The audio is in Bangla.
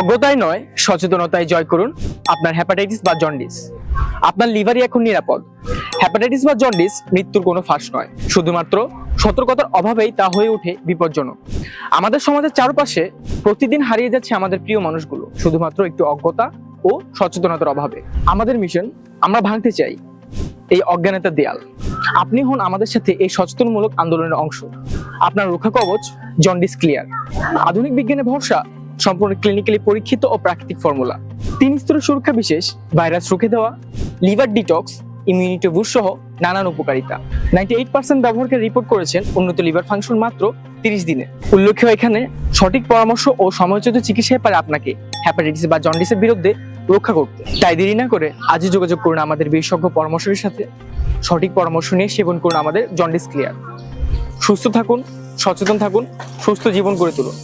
অজ্ঞতায় নয়, সচেতনতায় জয় করুন আপনার হ্যাপাটাইটিস বা জন্ডিস আপনার লিভারই এখন নিরাপদ। হ্যাপাটাইটিস বা জন্ডিস মৃত্যুর কোনো ফাঁস নয়। শুধুমাত্র সতর্কতার অভাবেই তা হয়ে ওঠে বিপজ্জনক। আমাদের সমাজের চারপাশে প্রতিদিন হারিয়ে যাচ্ছে আমাদের প্রিয় মানুষগুলো, শুধুমাত্র একটু অজ্ঞতা ও সচেতনতার অভাবে। আমাদের মিশন আমরা ভাঙতে চাই এই অজ্ঞানতার দেয়াল। আপনি হন আমাদের সাথে এই সচেতনমূলক আন্দোলনের অংশ। আপনার রক্ষা কবচ জন্ডিস ক্লিয়ার আধুনিক বিজ্ঞানের ভরসা সম্পূর্ণ ক্লিনিক্যালি পরীক্ষিত ও প্রাকৃতিক ফর্মুলা তিন স্তরের সুরক্ষা বিশেষ ভাইরাস রুখে দেওয়া লিভার ডিটক্স ইমিউনিটি বুস্ট সহ নানান উপকারিতা। নাইনটি এইট পার্সেন্ট ব্যবহারকে রিপোর্ট করেছেন উন্নত লিভার ফাংশন মাত্র তিরিশ দিনে। উল্লেখ্য এখানে, সঠিক পরামর্শ ও সময়োচিত চিকিৎসায় পারে আপনাকে হ্যাপাটাইটিস বা জন্ডিসের বিরুদ্ধে রক্ষা করতে। তাই দেরি না করে আজই যোগাযোগ করুন আমাদের বিশেষজ্ঞ পরামর্শের সাথে। সঠিক পরামর্শ নিয়ে সেবন করুন আমাদের জন্ডিস ক্লিয়ার সুস্থ থাকুন, সচেতন থাকুন, সুস্থ জীবন গড়ে তুলুন।